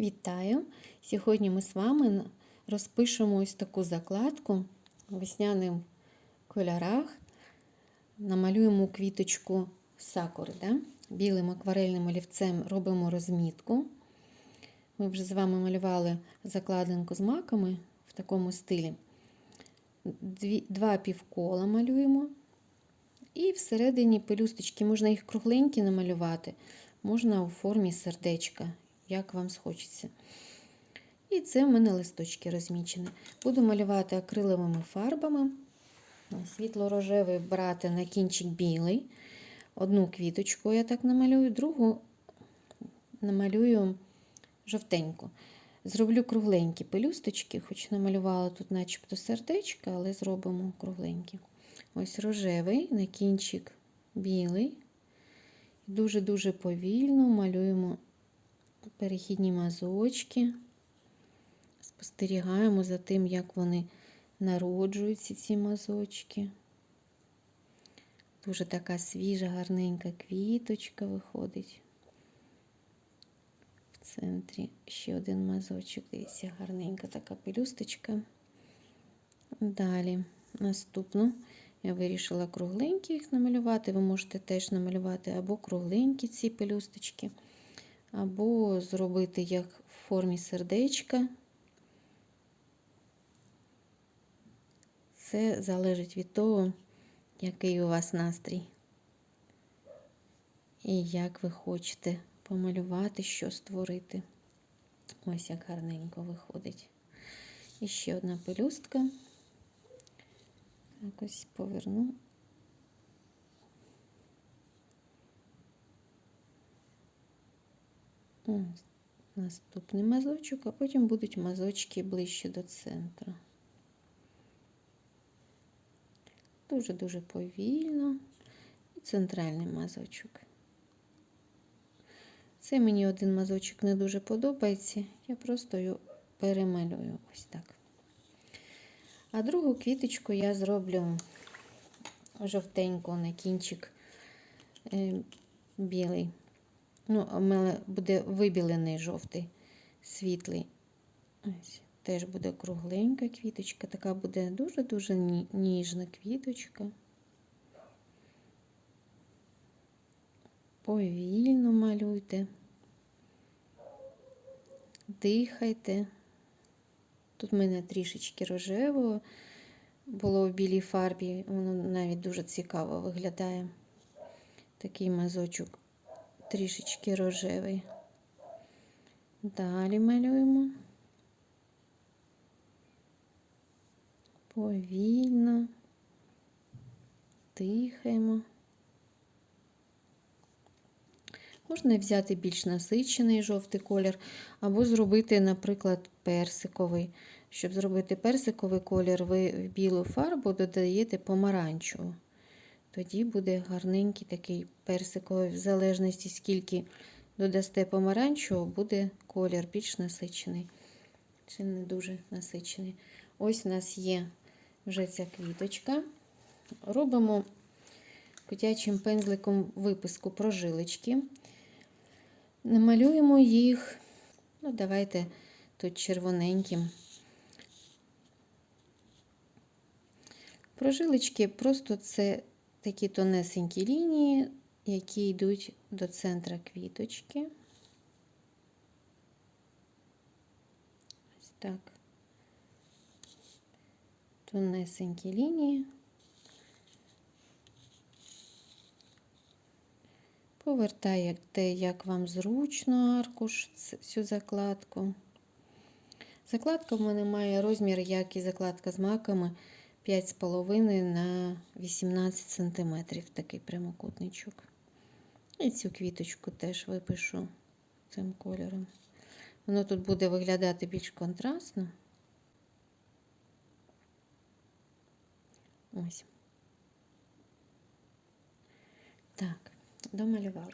Вітаю! Сьогодні ми з вами розпишемо ось таку закладку в весняним кольорах. Намалюємо квіточку сакури. Да? Білим акварельним олівцем робимо розмітку. Ми вже з вами малювали закладинку з маками в такому стилі. Дві, два півкола малюємо. І всередині пелюсточки, можна їх кругленькі намалювати, можна у формі сердечка, як вам схочеться. І це в мене листочки розмічені. Буду малювати акриловими фарбами. Світло-рожевий брати на кінчик білий. Одну квіточку я так намалюю, другу намалюю жовтеньку. Зроблю кругленькі пелюсточки, хоч намалювала тут начебто сердечка, але зробимо кругленькі. Ось рожевий, на кінчик білий. Дуже-дуже повільно малюємо перехідні мазочки. Спостерігаємо за тим, як вони народжуються, ці мазочки. Дуже така свіжа, гарненька квіточка виходить. В центрі ще один мазочок. Дивіться, гарненька така пелюсточка. Далі, наступну. Я вирішила кругленькі їх намалювати. Ви можете теж намалювати або кругленькі ці пелюсточки, або зробити як в формі сердечка. Це залежить від того, який у вас настрій. І як ви хочете помалювати, що створити. Ось як гарненько виходить. І ще одна пелюстка. Якось поверну. Наступний мазочок, а потім будуть мазочки ближче до центру. Дуже-дуже повільно. І центральний мазочок. Це мені один мазочок не дуже подобається. Я просто його перемалюю ось так. А другу квіточку я зроблю жовтеньку на кінчик е, білий. Ну, у мене буде вибілений жовтий, світлий. Ось. Теж буде кругленька квіточка, така буде дуже-дуже ніжна квіточка. Повільно малюйте, дихайте. Тут в мене трішечки рожевого було в білій фарбі, воно навіть дуже цікаво виглядає. Такий мазочок трішечки рожевий. Далі малюємо. Повільно, дихаємо. Можна взяти більш насичений жовтий колір, або зробити, наприклад, персиковий. Щоб зробити персиковий колір, ви в білу фарбу додаєте помаранчеву. Тоді буде гарненький такий персиковий, в залежності, скільки додасте помаранчевого, буде колір більш насичений. Чи не дуже насичений. Ось у нас є вже ця квіточка. Робимо котячим пензликом виписку прожилочки. Намалюємо їх, ну, давайте тут червоненьким. Прожилочки просто це такі тонесенькі лінії, які йдуть до центра квіточки. Ось так. Тонесенькі лінії. Повертаєте, як вам зручно, аркуш, цю закладку. Закладка в мене має розмір, як і закладка з маками 5,5 на 18 см, такий прямокутничок. І цю квіточку теж випишу цим кольором. Воно тут буде виглядати більш контрастно. Ось. Так, домалювала.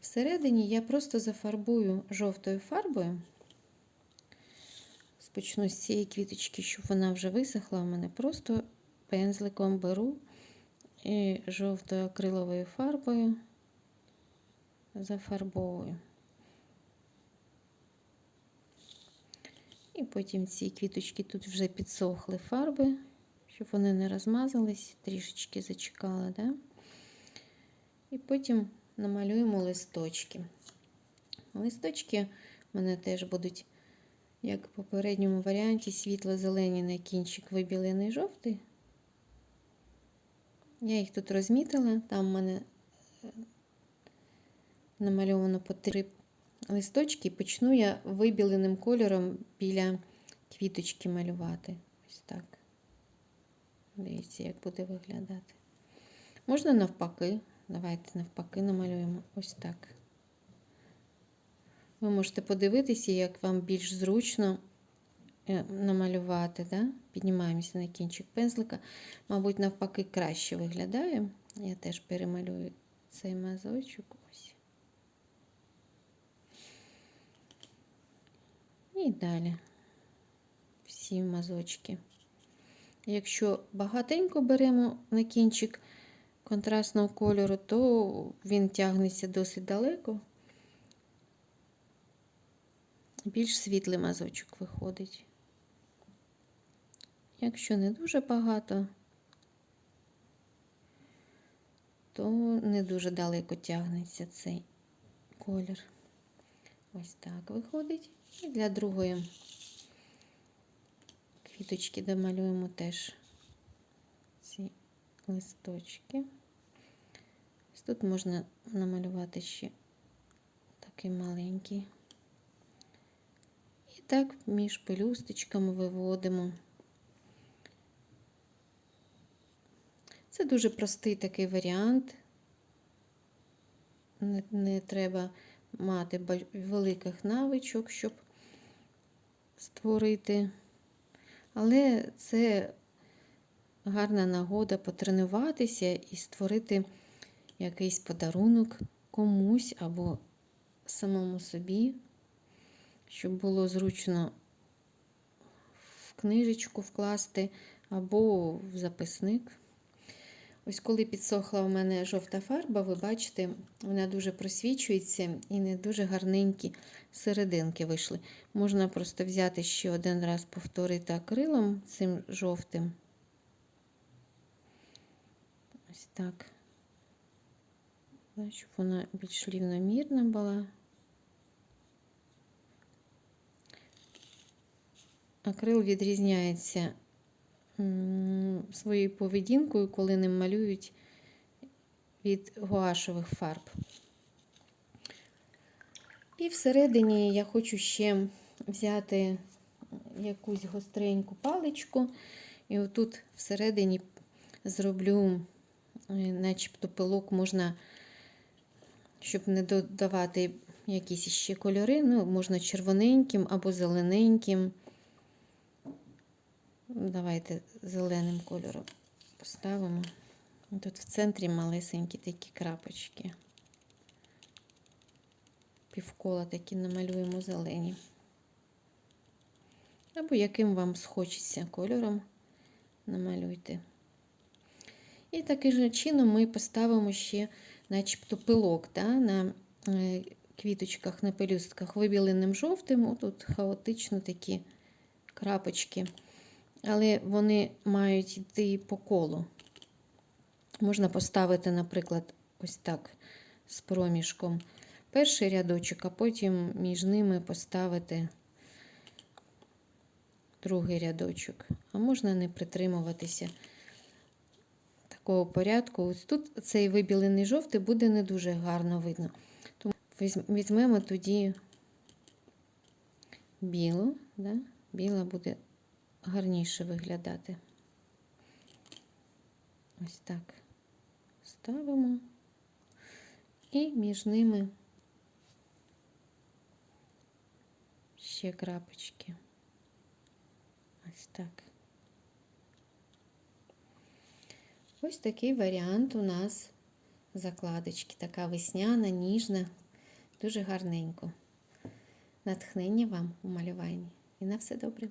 Всередині я просто зафарбую жовтою фарбою. Спочну з цієї квіточки, щоб вона вже висохла. У мене просто пензликом беру і жовтою акриловою фарбою зафарбовую. І потім ці квіточки тут вже підсохли фарби, щоб вони не розмазались, трішечки зачекала. Да? І потім намалюємо листочки. Листочки в мене теж будуть, як в попередньому варіанті, світло-зелені на кінчик вибілений жовтий. Я їх тут розмітила, там в мене е, намальовано по три листочки. Почну я вибіленим кольором біля квіточки малювати. Ось так. Дивіться, як буде виглядати. Можна навпаки. Давайте навпаки намалюємо ось так. Ви можете подивитися, як вам більш зручно е, намалювати. Да? Піднімаємося на кінчик пензлика. Мабуть, навпаки, краще виглядає. Я теж перемалюю цей мазочок. Ось. І далі всі мазочки. Якщо багатенько беремо на кінчик контрастного кольору, то він тягнеться досить далеко. Більш світлий мазочок виходить. Якщо не дуже багато, то не дуже далеко тягнеться цей колір. Ось так виходить. І для другої квіточки домалюємо теж ці листочки. Ось тут можна намалювати ще такий маленький. Так між пелюсточками виводимо. Це дуже простий такий варіант. Не, не треба мати великих навичок, щоб створити. Але це гарна нагода потренуватися і створити якийсь подарунок комусь або самому собі, щоб було зручно в книжечку вкласти або в записник. Ось коли підсохла у мене жовта фарба, ви бачите, вона дуже просвічується і не дуже гарненькі серединки вийшли. Можна просто взяти ще один раз повторити акрилом цим жовтим. Ось так. Щоб вона більш рівномірна була. Акрил відрізняється своєю поведінкою, коли ним малюють від гуашових фарб. І всередині я хочу ще взяти якусь гостреньку паличку, і отут всередині зроблю, е, начебто пилок можна, щоб не додавати якісь ще кольори, ну, можна червоненьким або зелененьким. Давайте зеленим кольором поставимо. Тут в центрі малесенькі такі крапочки. Півкола такі намалюємо зелені. Або яким вам схочеться кольором, намалюйте. І таким же чином ми поставимо ще, начебто, пилок да, на е, квіточках, на пелюстках вибіленим жовтим. Тут хаотично такі крапочки але вони мають йти по колу. Можна поставити, наприклад, ось так з проміжком перший рядочок, а потім між ними поставити другий рядочок. А можна не притримуватися такого порядку. Ось тут цей вибілений жовтий буде не дуже гарно видно. Тому візьмемо тоді білу, да? біла буде гарніше виглядати. Ось так ставимо і між ними ще крапочки. Ось так. Ось такий варіант у нас закладочки. Така весняна, ніжна, дуже гарненько. Натхнення вам у малюванні. І на все добре.